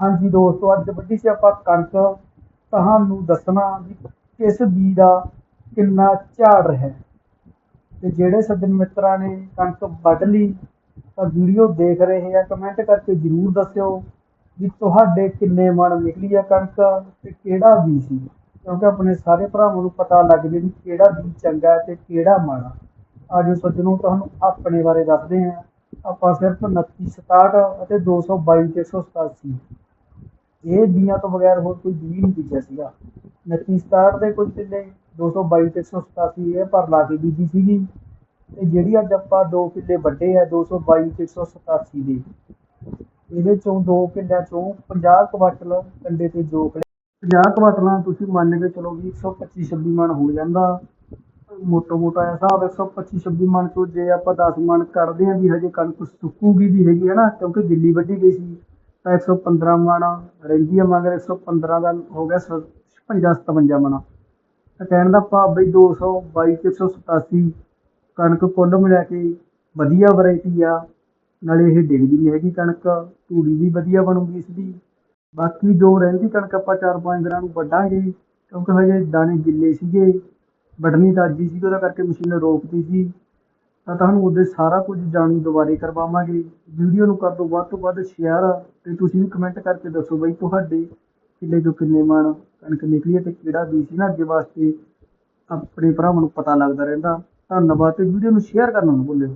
ਹਾਂਜੀ ਦੋਸਤੋ, ਅੱਜ ਵੱਡੀ ਸੀ ਆਪਾਂ ਕਣਕ ਤੁਹਾਨੂੰ ਦੱਸਣਾ ਵੀ ਕਿਸ ਬੀ ਦਾ ਕਿੰਨਾ ਝਾੜ ਹੈ ਤੇ ਜਿਹੜੇ ਸੱਜਣ ਮਿੱਤਰਾਂ ਨੇ ਕਣਕ ਵੱਢ ਲਈ, ਤਾਂ ਵੀਡੀਓ ਦੇਖ ਰਹੇ ਆ ਕਮੈਂਟ ਕਰਕੇ ਜਰੂਰ ਦੱਸਿਓ ਵੀ ਤੁਹਾਡੇ ਕਿੰਨੇ ਮਣ ਨਿਕਲੀ ਆ ਕਣਕ ਤੇ ਕਿਹੜਾ ਬੀ ਸੀ। ਕਿਉਂਕਿ ਆਪਣੇ ਸਾਰੇ ਭਰਾਵਾਂ ਨੂੰ ਪਤਾ ਲੱਗ ਜੇ ਵੀ ਕਿਹੜਾ ਬੀ ਚੰਗਾ ਹੈ ਤੇ ਕਿਹੜਾ ਮਾੜਾ। ਅੱਜ ਸੱਜਣੋ, ਤੁਹਾਨੂੰ ਆਪਣੇ ਬਾਰੇ ਦੱਸਦੇ ਹਾਂ। ਆਪਾਂ ਸਿਰਫ 29 67 ਅਤੇ 222 ਤੇ 187 ਇਹ ਬੀਜਾਂ ਤੋਂ ਬਗੈਰ ਹੋਰ ਕੋਈ ਬੀ ਨਹੀਂ ਬੀਜਿਆ ਸੀਗਾ। 29 67 ਦੇ ਕੁਝ ਕਿੱਲੇ 222 ਤੇ 187 ਇਹ ਪਰ ਲਾ ਕੇ ਬੀਜੀ ਸੀਗੀ। ਤੇ ਜਿਹੜੀ ਅੱਜ ਆਪਾਂ ਦੋ ਕਿੱਲੇ ਵੱਡੇ ਆ 222 ਤੇ 187 ਦੇ। ਇਹਦੇ ਚੋਂ ਦੋ ਕਿੱਲਿਆਂ ਚੋਂ 50 ਕੁਆਟਲ ਕੰਡੇ ਤੇ ਜੋਕ ਲਿਆ 50 ਕੁਆਟਲਾਂ ਤੁਸੀਂ ਮੰਨ ਕੇ ਚਲੋ ਵੀ 125 26 ਮਣ ਹੋ ਜਾਂਦਾ। ਮੋਟਾ ਮੋਟਾ ਜਿਹਾ ਹਿਸਾਬ 125 26 ਮਣ ਤੋਂ ਜੇ ਆਪਾਂ 10 ਮਣ ਕੱਢਦੇ ਹਾਂ ਵੀ ਹਜੇ ਕਣਕ ਸੁੱਕੂਗੀ ਵੀ ਹੈਗੀ ਹੈ ਨਾ, ਕਿਉਂਕਿ ਗਿੱਲੀ ਵੱਢੀ ਗਈ ਸੀ। ਤਾਂ 115 ਮਣ ਰਹਿੰਦੀ ਆ ਮਗਰ 115 ਦਾ ਹੋ ਗਿਆ 56 57 ਮਣਾ। ਤਾਂ ਕਹਿਣ ਦਾ ਭਾਵ ਬਈ 222 ਤੇ 187 ਕਣਕ ਕੁੱਲ ਮਿਲਾ ਕੇ ਵਧੀਆ ਵੈਰਾਈਟੀ ਆ, ਨਾਲੇ ਇਹ ਡਿੱਗਦੀ ਨਹੀਂ ਹੈਗੀ ਕਣਕ ਧੂੜੀ ਵੀ ਵਧੀਆ ਬਣੂਗੀ ਇਸ ਦੀ। ਬਾਕੀ ਜੋ ਰਹਿੰਦੀ ਕਣਕ ਆਪਾਂ ਚਾਰ ਪੰਜ ਦਿਨਾਂ ਨੂੰ ਵੱਢਾਂਗੇ, ਕਿਉਂਕਿ ਹਜੇ ਦਾਣੇ ਗਿੱਲੇ ਸੀਗੇ, ਵੱਢਣੀ ਤਾਂ ਅੱਜ ਹੀ ਸੀ, ਉਹਦਾ ਕਰਕੇ ਮਸ਼ੀਨ ਰੋਕਦੀ ਸੀ। ਤਾਂ ਤੁਹਾਨੂੰ ਉਹਦੇ ਸਾਰਾ ਕੁਝ ਜਾਣੂ ਦੁਬਾਰੇ ਕਰਵਾਵਾਂਗੇ। ਵੀਡੀਓ ਨੂੰ ਕਰ ਦਿਓ ਵੱਧ ਤੋਂ ਵੱਧ ਸ਼ੇਅਰ ਤੇ ਤੁਸੀਂ ਵੀ ਕਮੈਂਟ ਕਰਕੇ ਦੱਸੋ ਬਈ ਤੁਹਾਡੇ ਕਿੱਲੇ ਚੋਂ ਕਿੰਨੇ ਮਣ ਕਣਕ ਨਿਕਲੀ ਹੈ ਤੇ ਕਿਹੜਾ ਬੀਜ ਸੀ ਨਾ ਅੱਗੇ ਵਾਸਤੇ। ਆਪਣੇ ਭਰਾਵਾਂ ਨੂੰ ਪਤਾ ਲੱਗਦਾ ਰਹਿੰਦਾ। ਧੰਨਵਾਦ ਤੇ ਵੀਡੀਓ ਨੂੰ ਸ਼ੇਅਰ ਕਰਨਾ ਨਾ ਭੁੱਲਿਓ।